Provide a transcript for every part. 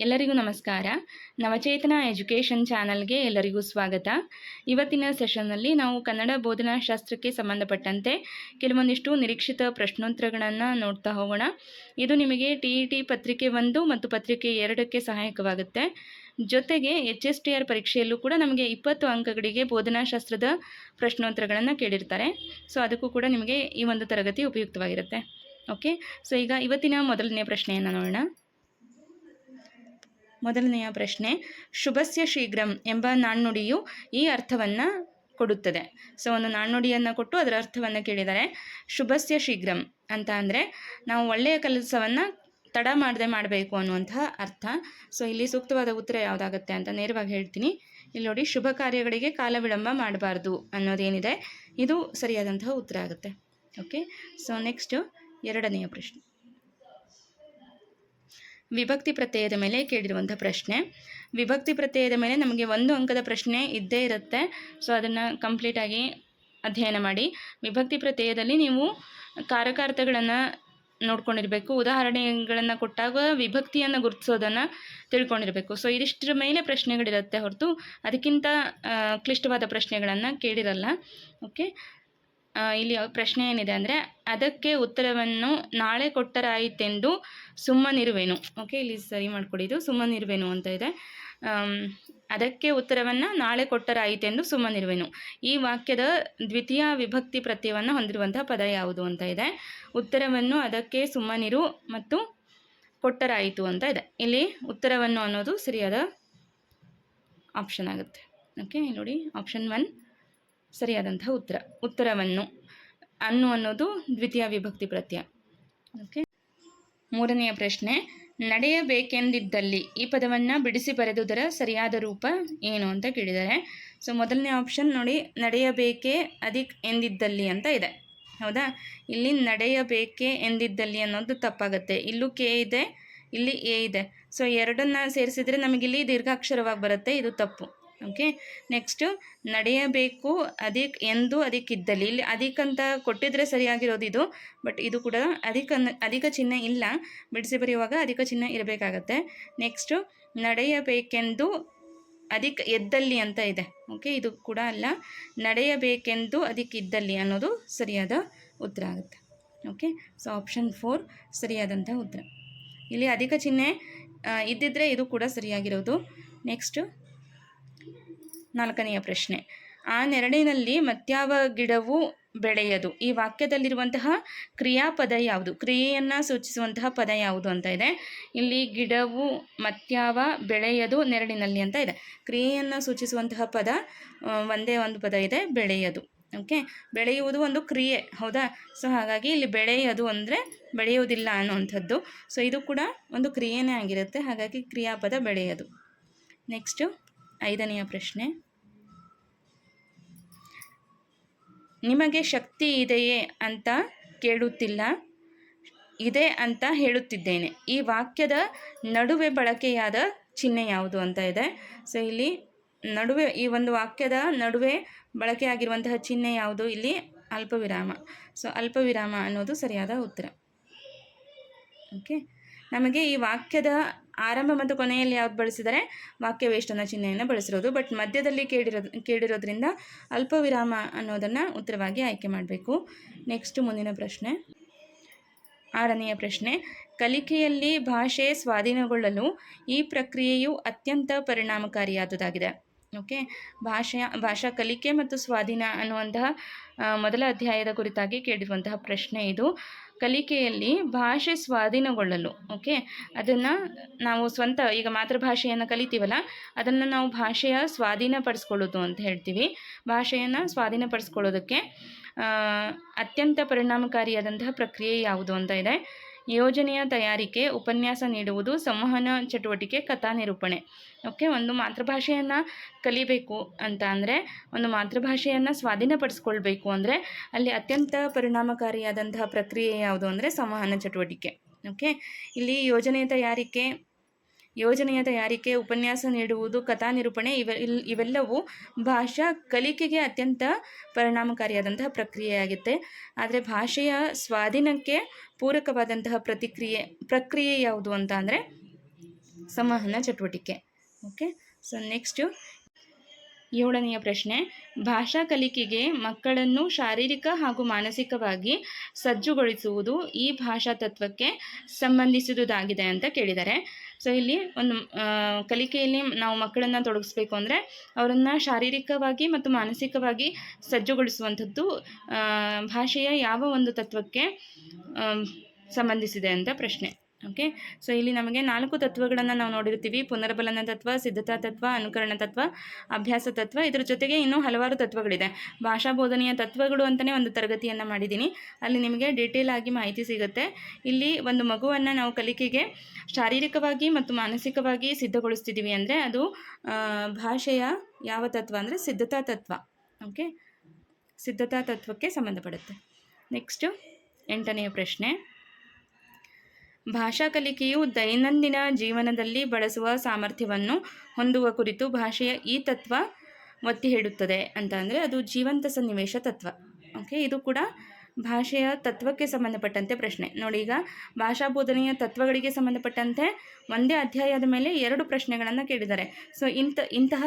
ಎಲ್ಲರಿಗೂ ನಮಸ್ಕಾರ. ನವಚೇತನ ಎಜುಕೇಷನ್ ಚಾನಲ್ಗೆ ಎಲ್ಲರಿಗೂ ಸ್ವಾಗತ. ಇವತ್ತಿನ ಸೆಷನ್ನಲ್ಲಿ ನಾವು ಕನ್ನಡ ಬೋಧನಾಶಾಸ್ತ್ರಕ್ಕೆ ಸಂಬಂಧಪಟ್ಟಂತೆ ಕೆಲವೊಂದಿಷ್ಟು ನಿರೀಕ್ಷಿತ ಪ್ರಶ್ನೋತ್ತರಗಳನ್ನು ನೋಡ್ತಾ ಹೋಗೋಣ. ಇದು ನಿಮಗೆ ಟಿ ಇ ಟಿ ಪತ್ರಿಕೆ ಒಂದು ಮತ್ತು ಪತ್ರಿಕೆ ಎರಡಕ್ಕೆ ಸಹಾಯಕವಾಗುತ್ತೆ. ಜೊತೆಗೆ ಎಚ್ ಎಸ್ ಟಿ ಆರ್ ಪರೀಕ್ಷೆಯಲ್ಲೂ ಕೂಡ ನಮಗೆ ಇಪ್ಪತ್ತು ಅಂಕಗಳಿಗೆ ಬೋಧನಾಶಾಸ್ತ್ರದ ಪ್ರಶ್ನೋತ್ತರಗಳನ್ನು ಕೇಳಿರ್ತಾರೆ. ಸೊ, ಅದಕ್ಕೂ ಕೂಡ ನಿಮಗೆ ಈ ಒಂದು ತರಗತಿ ಉಪಯುಕ್ತವಾಗಿರುತ್ತೆ. ಓಕೆ? ಸೊ, ಈಗ ಇವತ್ತಿನ ಮೊದಲನೇ ಪ್ರಶ್ನೆಯನ್ನು ನೋಡೋಣ. ಮೊದಲನೆಯ ಪ್ರಶ್ನೆ, ಶುಭಸ್ಯ ಶೀಘ್ರಂ ಎಂಬ ನಾಣ್ಣುಡಿಯು ಈ ಅರ್ಥವನ್ನು ಕೊಡುತ್ತದೆ. ಸೊ ಒಂದು ನಾಣ್ಣುಡಿಯನ್ನು ಕೊಟ್ಟು ಅದರ ಅರ್ಥವನ್ನು ಕೇಳಿದರೆ, ಶುಭಸ್ಯ ಶೀಘ್ರಂ ಅಂತ ಅಂದರೆ ನಾವು ಒಳ್ಳೆಯ ಕೆಲಸವನ್ನು ತಡ ಮಾಡದೆ ಮಾಡಬೇಕು ಅನ್ನುವಂತಹ ಅರ್ಥ. ಸೊ ಇಲ್ಲಿ ಸೂಕ್ತವಾದ ಉತ್ತರ ಯಾವುದಾಗುತ್ತೆ ಅಂತ ನೇರವಾಗಿ ಹೇಳ್ತೀನಿ. ಇಲ್ಲಿ ನೋಡಿ, ಶುಭ ಕಾರ್ಯಗಳಿಗೆ ಕಾಲ ವಿಳಂಬ ಮಾಡಬಾರ್ದು ಅನ್ನೋದೇನಿದೆ, ಇದು ಸರಿಯಾದಂತಹ ಉತ್ತರ ಆಗುತ್ತೆ. ಓಕೆ ಸೊ ನೆಕ್ಸ್ಟು ಎರಡನೆಯ ಪ್ರಶ್ನೆ. ವಿಭಕ್ತಿ ಪ್ರತ್ಯಯದ ಮೇಲೆ ಕೇಳಿರುವಂಥ ಪ್ರಶ್ನೆ. ವಿಭಕ್ತಿ ಪ್ರತ್ಯಯದ ಮೇಲೆ ನಮಗೆ ಒಂದು ಅಂಕದ ಪ್ರಶ್ನೆ ಇದ್ದೇ ಇರುತ್ತೆ. ಸೊ ಅದನ್ನು ಕಂಪ್ಲೀಟಾಗಿ ಅಧ್ಯಯನ ಮಾಡಿ. ವಿಭಕ್ತಿ ಪ್ರತ್ಯಯದಲ್ಲಿ ನೀವು ಕಾರಕಾರ್ಥಗಳನ್ನು ನೋಡ್ಕೊಂಡಿರಬೇಕು. ಉದಾಹರಣೆಗಳನ್ನು ಕೊಟ್ಟಾಗ ವಿಭಕ್ತಿಯನ್ನು ಗುರುತಿಸೋದನ್ನು ತಿಳ್ಕೊಂಡಿರಬೇಕು. ಸೊ ಇದಿಷ್ಟರ ಮೇಲೆ ಪ್ರಶ್ನೆಗಳಿರುತ್ತೆ ಹೊರತು ಅದಕ್ಕಿಂತ ಕ್ಲಿಷ್ಟವಾದ ಪ್ರಶ್ನೆಗಳನ್ನು ಕೇಳಿರಲ್ಲ. ಓಕೆ ಇಲ್ಲಿ ಪ್ರಶ್ನೆ ಏನಿದೆ ಅಂದರೆ, ಅದಕ್ಕೆ ಉತ್ತರವನ್ನು ನಾಳೆ ಕೊಟ್ಟರಾಯಿತೆಂದು ಸುಮ್ಮನಿರುವೆನು. ಓಕೆ ಇಲ್ಲಿ ಸರಿ ಮಾಡಿಕೊಡಿ, ಇದು ಸುಮ್ಮನಿರುವೆನು ಅಂತ ಇದೆ. ಅದಕ್ಕೆ ಉತ್ತರವನ್ನು ನಾಳೆ ಕೊಟ್ಟರಾಯಿತೆಂದು ಸುಮ್ಮನಿರುವೆನು. ಈ ವಾಕ್ಯದ ದ್ವಿತೀಯ ವಿಭಕ್ತಿ ಪ್ರತ್ಯಯವನ್ನು ಹೊಂದಿರುವಂತಹ ಪದ ಯಾವುದು ಅಂತ ಇದೆ. ಉತ್ತರವನ್ನು ಅದಕ್ಕೆ ಸುಮ್ಮನಿರು ಮತ್ತು ಕೊಟ್ಟರಾಯಿತು ಅಂತ ಇದೆ. ಇಲ್ಲಿ ಉತ್ತರವನ್ನು ಅನ್ನೋದು ಸರಿಯಾದ ಆಪ್ಷನ್ ಆಗುತ್ತೆ. ಓಕೆ ನೋಡಿ ಆಪ್ಷನ್ ಒನ್ ಸರಿಯಾದಂತಹ ಉತ್ತರ, ಉತ್ತರವನ್ನು ಅನ್ನು ಅನ್ನೋದು ದ್ವಿತೀಯ ವಿಭಕ್ತಿ ಪ್ರತ್ಯ ಓಕೆ ಮೂರನೆಯ ಪ್ರಶ್ನೆ, ನಡೆಯಬೇಕೆಂದಿದ್ದಲ್ಲಿ ಈ ಪದವನ್ನು ಬಿಡಿಸಿ ಬರೆದುದರ ಸರಿಯಾದ ರೂಪ ಏನು ಅಂತ ಕೇಳಿದ್ದಾರೆ ಸೊ ಮೊದಲನೇ ಆಪ್ಷನ್ ನೋಡಿ, ನಡೆಯಬೇಕೇ ಅದಿಕ್ ಎಂದಿದ್ದಲ್ಲಿ ಅಂತ ಇದೆ. ಹೌದಾ? ಇಲ್ಲಿ ನಡೆಯಬೇಕೇ ಎಂದಿದ್ದಲ್ಲಿ ಅನ್ನೋದು ತಪ್ಪಾಗುತ್ತೆ. ಇಲ್ಲೂ ಕೆ ಇದೆ, ಇಲ್ಲಿ ಎ ಇದೆ. ಸೊ ಎರಡನ್ನ ಸೇರಿಸಿದ್ರೆ ನಮಗಿಲ್ಲಿ ದೀರ್ಘಾಕ್ಷರವಾಗಿ ಬರುತ್ತೆ, ಇದು ತಪ್ಪು. ಓಕೆ ನೆಕ್ಸ್ಟು ನಡೆಯಬೇಕು ಅದಕ್ಕೆ ಎಂದು ಅದಕ್ಕಿದ್ದಲ್ಲಿ ಇಲ್ಲಿ ಅದಕ್ಕಂತ ಕೊಟ್ಟಿದ್ರೆ ಸರಿಯಾಗಿರೋದು ಇದು ಬಟ್ ಇದು ಕೂಡ ಅಧಿಕ ಅಧಿಕ ಚಿಹ್ನೆ ಇಲ್ಲ. ಬಿಡಿಸಿ ಬರೆಯುವಾಗ ಅಧಿಕ ಚಿಹ್ನೆ ಇರಬೇಕಾಗತ್ತೆ. ನೆಕ್ಸ್ಟು ನಡೆಯಬೇಕೆಂದು ಅದಕ್ಕೆ ಎದ್ದಲ್ಲಿ ಅಂತ ಇದೆ. ಓಕೆ ಇದು ಕೂಡ ಅಲ್ಲ. ನಡೆಯಬೇಕೆಂದು ಅದಕ್ಕಿದ್ದಲ್ಲಿ ಅನ್ನೋದು ಸರಿಯಾದ ಉತ್ತರ ಆಗುತ್ತೆ. ಓಕೆ ಸೊ ಆಪ್ಷನ್ ಫೋರ್ ಸರಿಯಾದಂಥ ಉತ್ತರ. ಇಲ್ಲಿ ಅಧಿಕ ಚಿಹ್ನೆ ಇದ್ದಿದ್ರೆ ಇದು ಕೂಡ ಸರಿಯಾಗಿರೋದು. ನೆಕ್ಸ್ಟು ನಾಲ್ಕನೆಯ ಪ್ರಶ್ನೆ. ಆ ನೆರಳಿನಲ್ಲಿ ಮತ್ಯಾವ ಗಿಡವು ಬೆಳೆಯದು? ಈ ವಾಕ್ಯದಲ್ಲಿರುವಂತಹ ಕ್ರಿಯಾಪದ ಯಾವುದು? ಕ್ರಿಯೆಯನ್ನು ಸೂಚಿಸುವಂತಹ ಪದ ಯಾವುದು ಅಂತ ಇದೆ. ಇಲ್ಲಿ ಗಿಡವು ಮತ್ಯಾವ ಬೆಳೆಯದು ನೆರಳಿನಲ್ಲಿ ಅಂತ ಇದೆ. ಕ್ರಿಯೆಯನ್ನು ಸೂಚಿಸುವಂತಹ ಪದ ಒಂದೇ ಒಂದು ಪದ ಇದೆ, ಬೆಳೆಯದು. ಓಕೆ? ಬೆಳೆಯುವುದು ಒಂದು ಕ್ರಿಯೆ, ಹೌದಾ? ಸೊ, ಹಾಗಾಗಿ ಇಲ್ಲಿ ಬೆಳೆಯೋದು ಅಂದರೆ ಬೆಳೆಯುವುದಿಲ್ಲ ಅನ್ನುವಂಥದ್ದು. ಸೊ, ಇದು ಕೂಡ ಒಂದು ಕ್ರಿಯೆನೇ ಆಗಿರುತ್ತೆ. ಹಾಗಾಗಿ ಕ್ರಿಯಾಪದ ಬೆಳೆಯೋದು. ನೆಕ್ಸ್ಟು. ಐದನೆಯ ಪ್ರಶ್ನೆ. ನಿಮಗೆ ಶಕ್ತಿ ಇದೆಯೇ ಅಂತ ಕೇಳುತ್ತಿಲ್ಲ, ಇದೆ ಅಂತ ಹೇಳುತ್ತಿದ್ದೇನೆ. ಈ ವಾಕ್ಯದ ನಡುವೆ ಬಳಕೆಯಾದ ಚಿಹ್ನೆ ಯಾವುದು ಅಂತ ಇದೆ. ಸೊ ಇಲ್ಲಿ ನಡುವೆ, ಈ ಒಂದು ವಾಕ್ಯದ ನಡುವೆ ಬಳಕೆಯಾಗಿರುವಂತಹ ಚಿಹ್ನೆ ಯಾವುದು? ಇಲ್ಲಿ ಅಲ್ಪವಿರಾಮ. ಸೊ ಅಲ್ಪವಿರಾಮ ಅನ್ನೋದು ಸರಿಯಾದ ಉತ್ತರ. ಓಕೆ ನಮಗೆ ಈ ವಾಕ್ಯದ ಆರಂಭ ಮತ್ತು ಕೊನೆಯಲ್ಲಿ ಯಾವ್ದು ಬಳಸಿದರೆ ವಾಕ್ಯ ವೇಷ್ಟನ ಚಿಹ್ನೆಯನ್ನು ಬಳಸಿರೋದು. ಬಟ್ ಮಧ್ಯದಲ್ಲಿ ಕೇಳಿರೋದು, ಕೇಳಿರೋದ್ರಿಂದ ಅಲ್ಪವಿರಾಮ ಅನ್ನೋದನ್ನು ಉತ್ತರವಾಗಿ ಆಯ್ಕೆ ಮಾಡಬೇಕು. ನೆಕ್ಸ್ಟ್ ಮುಂದಿನ ಪ್ರಶ್ನೆ. ಆರನೆಯ ಪ್ರಶ್ನೆ. ಕಲಿಕೆಯಲ್ಲಿ ಭಾಷೆ ಸ್ವಾಧೀನಗೊಳ್ಳಲು ಈ ಪ್ರಕ್ರಿಯೆಯು ಅತ್ಯಂತ ಪರಿಣಾಮಕಾರಿಯಾದುದಾಗಿದೆ. ಓಕೆ? ಭಾಷೆಯ, ಭಾಷಾ ಕಲಿಕೆ ಮತ್ತು ಸ್ವಾಧೀನ ಅನ್ನುವಂತಹ ಮೊದಲ ಅಧ್ಯಾಯದ ಕುರಿತಾಗಿ ಕೇಳಿರುವಂತಹ ಪ್ರಶ್ನೆ ಇದು. ಕಲಿಕೆಯಲ್ಲಿ ಭಾಷೆ ಸ್ವಾಧೀನಗೊಳ್ಳಲು, ಓಕೆ? ಅದನ್ನು ನಾವು ಸ್ವಂತ, ಈಗ ಮಾತೃಭಾಷೆಯನ್ನು ಕಲಿತೀವಲ್ಲ, ಅದನ್ನು ನಾವು ಭಾಷೆಯ ಸ್ವಾಧೀನಪಡಿಸ್ಕೊಳ್ಳೋದು ಅಂತ ಹೇಳ್ತೀವಿ. ಭಾಷೆಯನ್ನು ಸ್ವಾಧೀನಪಡಿಸ್ಕೊಳ್ಳೋದಕ್ಕೆ ಅತ್ಯಂತ ಪರಿಣಾಮಕಾರಿಯಾದಂತಹ ಪ್ರಕ್ರಿಯೆ ಯಾವುದು ಅಂತ ಇದೆ. ಯೋಜನೆಯ ತಯಾರಿಕೆ, ಉಪನ್ಯಾಸ ನೀಡುವುದು, ಸಂವಹನ ಚಟುವಟಿಕೆ, ಕಥಾ ನಿರೂಪಣೆ. ಓಕೆ, ಒಂದು ಮಾತೃಭಾಷೆಯನ್ನು ಕಲಿಬೇಕು ಅಂತ ಅಂದರೆ, ಒಂದು ಮಾತೃಭಾಷೆಯನ್ನು ಸ್ವಾಧೀನಪಡಿಸ್ಕೊಳ್ಬೇಕು ಅಂದರೆ, ಅಲ್ಲಿ ಅತ್ಯಂತ ಪರಿಣಾಮಕಾರಿಯಾದಂತಹ ಪ್ರಕ್ರಿಯೆ ಯಾವುದು ಅಂದರೆ ಸಂವಹನ ಚಟುವಟಿಕೆ. ಓಕೆ, ಇಲ್ಲಿ ಯೋಜನೆ ತಯಾರಿಕೆ ಯೋಜನೆಯ ತಯಾರಿಕೆ, ಉಪನ್ಯಾಸ ನೀಡುವುದು ಕಥಾ ನಿರೂಪಣೆ ಇವೆ ಇವೆಲ್ಲವೂ ಭಾಷಾ ಕಲಿಕೆಗೆ ಅತ್ಯಂತ ಪರಿಣಾಮಕಾರಿಯಾದಂತಹ ಪ್ರಕ್ರಿಯೆಯಾಗುತ್ತೆ. ಆದರೆ ಭಾಷೆಯ ಸ್ವಾಧೀನಕ್ಕೆ ಪೂರಕವಾದಂತಹ ಪ್ರತಿಕ್ರಿಯೆ ಪ್ರಕ್ರಿಯೆ ಯಾವುದು ಅಂತ ಅಂದರೆ ಸಂವಹನ, ಚಟುವಟಿಕೆ. ಓಕೆ? ಸೊ ನೆಕ್ಸ್ಟು ಏಳನೆಯ ಪ್ರಶ್ನೆ. ಭಾಷಾ ಕಲಿಕೆಗೆ ಮಕ್ಕಳನ್ನು ಶಾರೀರಿಕ ಹಾಗೂ ಮಾನಸಿಕವಾಗಿ ಸಜ್ಜುಗೊಳಿಸುವುದು ಈ ಭಾಷಾ ತತ್ವಕ್ಕೆ ಸಂಬಂಧಿಸಿದುದಾಗಿದೆ ಅಂತ ಕೇಳಿದ್ದಾರೆ ಸೊ ಇಲ್ಲಿ ಒಂದು ಕಲಿಕೆಯಲ್ಲಿ ನಾವು ಮಕ್ಕಳನ್ನು ತೊಡಗಿಸ್ಬೇಕು ಅಂದರೆ ಅವರನ್ನು ಶಾರೀರಿಕವಾಗಿ ಮತ್ತು ಮಾನಸಿಕವಾಗಿ ಸಜ್ಜುಗೊಳಿಸುವಂಥದ್ದು ಭಾಷೆಯ ಯಾವ ಒಂದು ತತ್ವಕ್ಕೆ ಸಂಬಂಧಿಸಿದೆ ಅಂತ ಪ್ರಶ್ನೆ. ಓಕೆ ಸೊ ಇಲ್ಲಿ ನಮಗೆ ನಾಲ್ಕು ತತ್ವಗಳನ್ನು ನಾವು ನೋಡಿರ್ತೀವಿ. ಪುನರ್ಬಲನ ತತ್ವ, ಸಿದ್ಧತಾ ತತ್ವ, ಅನುಕರಣ ತತ್ವ, ಅಭ್ಯಾಸ ತತ್ವ. ಇದರ ಜೊತೆಗೆ ಇನ್ನೂ ಹಲವಾರು ತತ್ವಗಳಿದೆ. ಭಾಷಾ ಬೋಧನೆಯ ತತ್ವಗಳು ಅಂತಲೇ ಒಂದು ತರಗತಿಯನ್ನು ಮಾಡಿದ್ದೀನಿ ಅಲ್ಲಿ ನಿಮಗೆ ಡೀಟೇಲ್ ಆಗಿ ಮಾಹಿತಿ ಸಿಗುತ್ತೆ. ಇಲ್ಲಿ ಒಂದು ಮಗುವನ್ನು ನಾವು ಕಲಿಕೆಗೆ ಶಾರೀರಿಕವಾಗಿ ಮತ್ತು ಮಾನಸಿಕವಾಗಿ ಸಿದ್ಧಗೊಳಿಸ್ತಿದ್ದೀವಿ ಅಂದರೆ ಅದು ಭಾಷೆಯ ಯಾವ ತತ್ವ ಅಂದರೆ ಸಿದ್ಧತಾ ತತ್ವ. ಓಕೆ ಸಿದ್ಧತಾ ತತ್ವಕ್ಕೆ ಸಂಬಂಧಪಡುತ್ತೆ. ನೆಕ್ಸ್ಟು ಎಂಟನೆಯ ಪ್ರಶ್ನೆ. ಭಾಷಾ ಕಲಿಕೆಯು ದೈನಂದಿನ ಜೀವನದಲ್ಲಿ ಬಳಸುವ ಸಾಮರ್ಥ್ಯವನ್ನು ಹೊಂದುವ ಕುರಿತು ಭಾಷೆಯ ಈ ತತ್ವ ಒತ್ತಿ ಹೇಳುತ್ತದೆ ಅಂತ ಅಂದರೆ ಅದು ಜೀವಂತ ಸನ್ನಿವೇಶ ತತ್ವ. ಓಕೆ ಇದು ಕೂಡ ಭಾಷೆಯ ತತ್ವಕ್ಕೆ ಸಂಬಂಧಪಟ್ಟಂತೆ ಪ್ರಶ್ನೆ. ನೋಡಿ ಈಗ, ಭಾಷಾ ಬೋಧನೆಯ ತತ್ವಗಳಿಗೆ ಸಂಬಂಧಪಟ್ಟಂತೆ ಒಂದೇ ಅಧ್ಯಾಯದ ಮೇಲೆ ಎರಡು ಪ್ರಶ್ನೆಗಳನ್ನು ಕೇಳಿದ್ದಾರೆ. ಸೊ ಇಂಥ, ಇಂತಹ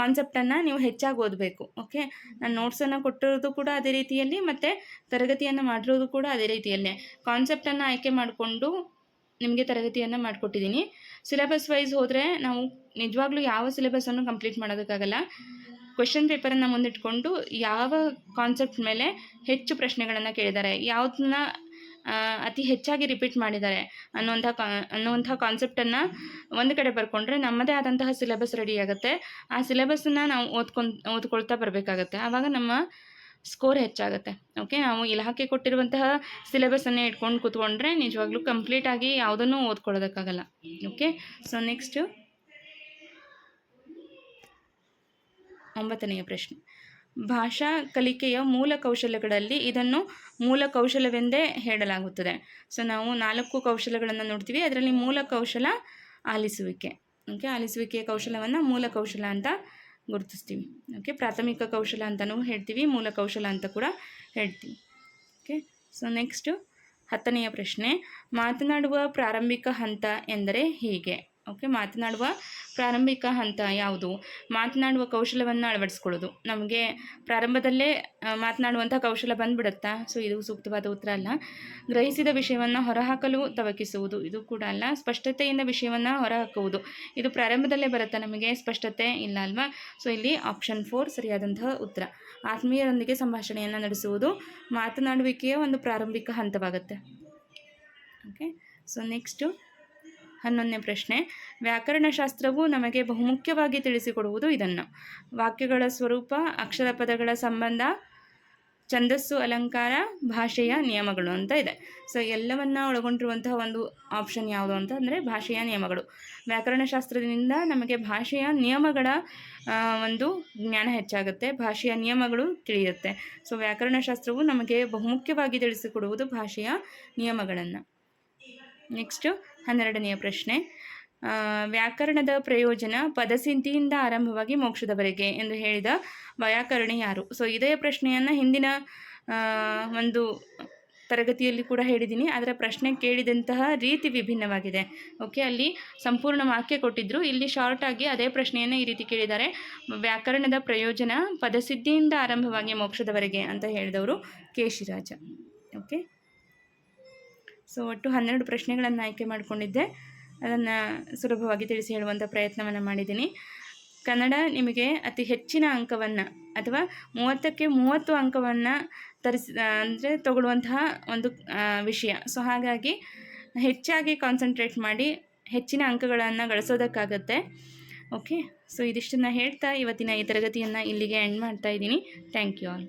ಕಾನ್ಸೆಪ್ಟನ್ನು ನೀವು ಹೆಚ್ಚಾಗಿ ಓದಬೇಕು ಓಕೆ ನಾನು ನೋಟ್ಸನ್ನು ಕೊಟ್ಟಿರೋದು ಕೂಡ ಅದೇ ರೀತಿಯಲ್ಲಿ ಮತ್ತು ತರಗತಿಯನ್ನು ಮಾಡಿರೋದು ಕೂಡ ಅದೇ ರೀತಿಯಲ್ಲೇ. ಕಾನ್ಸೆಪ್ಟನ್ನು ಆಯ್ಕೆ ಮಾಡಿಕೊಂಡು ನಿಮಗೆ ತರಗತಿಯನ್ನು ಮಾಡಿಕೊಟ್ಟಿದ್ದೀನಿ ಸಿಲೆಬಸ್ ವೈಸ್ ಹೋದರೆ ನಾವು ನಿಜವಾಗ್ಲೂ ಯಾವ ಸಿಲೆಬಸ್ಸನ್ನು ಕಂಪ್ಲೀಟ್ ಮಾಡೋದಕ್ಕಾಗಲ್ಲ. ಕ್ವೆಶನ್ ಪೇಪರನ್ನು ಮುಂದಿಟ್ಕೊಂಡು ಯಾವ ಕಾನ್ಸೆಪ್ಟ್ ಮೇಲೆ ಹೆಚ್ಚು ಪ್ರಶ್ನೆಗಳನ್ನು ಕೇಳಿದ್ದಾರೆ, ಯಾವುದನ್ನ ಅತಿ ಹೆಚ್ಚಾಗಿ ರಿಪೀಟ್ ಮಾಡಿದ್ದಾರೆ ಅನ್ನುವಂಥ ಕಾ ಅನ್ನುವಂಥ ಕಾನ್ಸೆಪ್ಟನ್ನು ಒಂದು ಕಡೆ ಬರ್ಕೊಂಡ್ರೆ ನಮ್ಮದೇ ಆದಂತಹ ಸಿಲೆಬಸ್ ರೆಡಿ ಆಗುತ್ತೆ. ಆ ಸಿಲೆಬಸ್ಸನ್ನು ನಾವು ಓದ್ಕೊಂಡು, ಓದ್ಕೊಳ್ತಾ ಬರಬೇಕಾಗತ್ತೆ. ಆವಾಗ ನಮ್ಮ ಸ್ಕೋರ್ ಹೆಚ್ಚಾಗುತ್ತೆ. ಓಕೆ ನಾವು ಇಲಾಖೆ ಕೊಟ್ಟಿರುವಂತಹ ಸಿಲೆಬಸನ್ನೇ ಇಟ್ಕೊಂಡು ಕೂತ್ಕೊಂಡ್ರೆ ನಿಜವಾಗ್ಲೂ ಕಂಪ್ಲೀಟಾಗಿ ಯಾವುದನ್ನು ಓದ್ಕೊಳ್ಳೋದಕ್ಕಾಗಲ್ಲ. ಓಕೆ ಸೊ ನೆಕ್ಸ್ಟು ಒಂಬತ್ತನೆಯ ಪ್ರಶ್ನೆ. ಭಾಷಾ ಕಲಿಕೆಯ ಮೂಲ ಕೌಶಲ್ಯಗಳಲ್ಲಿ ಇದನ್ನು ಮೂಲ ಕೌಶಲವೆಂದೇ ಹೇಳಲಾಗುತ್ತದೆ. ಸೊ, ನಾವು ನಾಲ್ಕು ಕೌಶಲ್ಯಗಳನ್ನು ನೋಡ್ತೀವಿ. ಅದರಲ್ಲಿ ಮೂಲ ಕೌಶಲ ಆಲಿಸುವಿಕೆ. ಓಕೆ, ಆಲಿಸುವಿಕೆಯ ಕೌಶಲವನ್ನು ಮೂಲ ಕೌಶಲ ಅಂತ ಗುರುತಿಸ್ತೀವಿ. ಓಕೆ, ಪ್ರಾಥಮಿಕ ಕೌಶಲ ಅಂತಲೂ ಹೇಳ್ತೀವಿ, ಮೂಲ ಕೌಶಲ ಅಂತ ಕೂಡ ಹೇಳ್ತೀವಿ. ಓಕೆ, ಸೊ, ನೆಕ್ಸ್ಟು ಹತ್ತನೆಯ ಪ್ರಶ್ನೆ, ಮಾತನಾಡುವ ಪ್ರಾರಂಭಿಕ ಹಂತ ಎಂದರೆ ಹೀಗೆ? ಓಕೆ ಮಾತನಾಡುವ ಪ್ರಾರಂಭಿಕ ಹಂತ ಯಾವುದು? ಮಾತನಾಡುವ ಕೌಶಲವನ್ನು ಅಳವಡಿಸ್ಕೊಳ್ಳೋದು. ನಮಗೆ ಪ್ರಾರಂಭದಲ್ಲೇ ಮಾತನಾಡುವಂಥ ಕೌಶಲ ಬಂದ್ಬಿಡುತ್ತಾ? ಸೊ ಇದು ಸೂಕ್ತವಾದ ಉತ್ತರ ಅಲ್ಲ. ಗ್ರಹಿಸಿದ ವಿಷಯವನ್ನು ಹೊರಹಾಕಲು ತವಕಿಸುವುದು. ಇದು ಕೂಡ ಅಲ್ಲ. ಸ್ಪಷ್ಟತೆಯಿಂದ ವಿಷಯವನ್ನು ಹೊರಹಾಕುವುದು. ಇದು ಪ್ರಾರಂಭದಲ್ಲೇ ಬರುತ್ತಾ ನಮಗೆ? ಸ್ಪಷ್ಟತೆ ಇಲ್ಲ ಅಲ್ವಾ? ಸೊ ಇಲ್ಲಿ ಆಪ್ಷನ್ ಫೋರ್ ಸರಿಯಾದಂತಹ ಉತ್ತರ. ಆತ್ಮೀಯರೊಂದಿಗೆ ಸಂಭಾಷಣೆಯನ್ನು ನಡೆಸುವುದು ಮಾತನಾಡುವಿಕೆಯ ಒಂದು ಪ್ರಾರಂಭಿಕ ಹಂತವಾಗುತ್ತೆ. ಓಕೆ ಸೊ ನೆಕ್ಸ್ಟು ಹನ್ನೊಂದನೇ ಪ್ರಶ್ನೆ, ವ್ಯಾಕರಣಶಾಸ್ತ್ರವು ನಮಗೆ ಬಹುಮುಖ್ಯವಾಗಿ ತಿಳಿಸಿಕೊಡುವುದು ಇದನ್ನು. ವಾಕ್ಯಗಳ ಸ್ವರೂಪ, ಅಕ್ಷರ ಪದಗಳ ಸಂಬಂಧ, ಛಂದಸ್ಸು, ಅಲಂಕಾರ, ಭಾಷೆಯ ನಿಯಮಗಳು ಅಂತ ಇದೆ. ಸೊ ಎಲ್ಲವನ್ನ ಒಳಗೊಂಡಿರುವಂತಹ ಒಂದು ಆಪ್ಷನ್ ಯಾವುದು ಅಂತ ಅಂದರೆ ಭಾಷೆಯ ನಿಯಮಗಳು. ವ್ಯಾಕರಣಶಾಸ್ತ್ರದಿಂದ ನಮಗೆ ಭಾಷೆಯ ನಿಯಮಗಳ ಒಂದು ಜ್ಞಾನ ಹೆಚ್ಚಾಗುತ್ತೆ, ಭಾಷೆಯ ನಿಯಮಗಳು ತಿಳಿಯುತ್ತೆ. ಸೊ ವ್ಯಾಕರಣಶಾಸ್ತ್ರವು ನಮಗೆ ಬಹುಮುಖ್ಯವಾಗಿ ತಿಳಿಸಿಕೊಡುವುದು ಭಾಷೆಯ ನಿಯಮಗಳನ್ನು. ನೆಕ್ಸ್ಟು ಹನ್ನೆರಡನೆಯ ಪ್ರಶ್ನೆ. ವ್ಯಾಕರಣದ ಪ್ರಯೋಜನ ಪದಸಿದ್ಧಿಯಿಂದ ಆರಂಭವಾಗಿ ಮೋಕ್ಷದವರೆಗೆ ಎಂದು ಹೇಳಿದ ವ್ಯಾಕರಣ ಯಾರು? ಸೊ ಇದೇ ಪ್ರಶ್ನೆಯನ್ನು ಹಿಂದಿನ ಒಂದು ತರಗತಿಯಲ್ಲಿ ಕೂಡ ಹೇಳಿದ್ದೀನಿ. ಅದರ ಪ್ರಶ್ನೆ ಕೇಳಿದಂತಹ ರೀತಿ ವಿಭಿನ್ನವಾಗಿದೆ. ಓಕೆ ಅಲ್ಲಿ ಸಂಪೂರ್ಣ ವಾಕ್ಯ ಕೊಟ್ಟಿದ್ದರು ಇಲ್ಲಿ ಶಾರ್ಟಾಗಿ ಅದೇ ಪ್ರಶ್ನೆಯನ್ನು ಈ ರೀತಿ ಕೇಳಿದ್ದಾರೆ. ವ್ಯಾಕರಣದ ಪ್ರಯೋಜನ ಪದಸಿದ್ಧಿಯಿಂದ ಆರಂಭವಾಗಿ ಮೋಕ್ಷದವರೆಗೆ ಅಂತ ಹೇಳಿದವರು ಕೇಶಿರಾಜ ಓಕೆ ಸೊ ಒಟ್ಟು ಹನ್ನೆರಡು ಪ್ರಶ್ನೆಗಳನ್ನು ಆಯ್ಕೆ ಮಾಡಿಕೊಂಡಿದ್ದೆ. ಅದನ್ನು ಸುಲಭವಾಗಿ ತಿಳಿಸಿ ಹೇಳುವಂಥ ಪ್ರಯತ್ನವನ್ನು ಮಾಡಿದ್ದೀನಿ. ಕನ್ನಡ ನಿಮಗೆ ಅತಿ ಹೆಚ್ಚಿನ ಅಂಕವನ್ನು ಅಥವಾ ಮೂವತ್ತಕ್ಕೆ ಮೂವತ್ತು ಅಂಕವನ್ನು ತರಿಸಿ ಅಂದರೆ ತಗೊಳ್ಳುವಂತಹ ಒಂದು ವಿಷಯ. ಸೊ ಹಾಗಾಗಿ ಹೆಚ್ಚಾಗಿ ಕಾನ್ಸಂಟ್ರೇಟ್ ಮಾಡಿ ಹೆಚ್ಚಿನ ಅಂಕಗಳನ್ನು ಗಳಿಸೋದಕ್ಕಾಗತ್ತೆ. ಓಕೆ ಸೊ ಇದಿಷ್ಟನ್ನು ಹೇಳ್ತಾ ಇವತ್ತಿನ ಈ ತರಗತಿಯನ್ನು ಇಲ್ಲಿಗೆ ಎಂಡ್ ಮಾಡ್ತಾ ಇದ್ದೀನಿ. Thank you all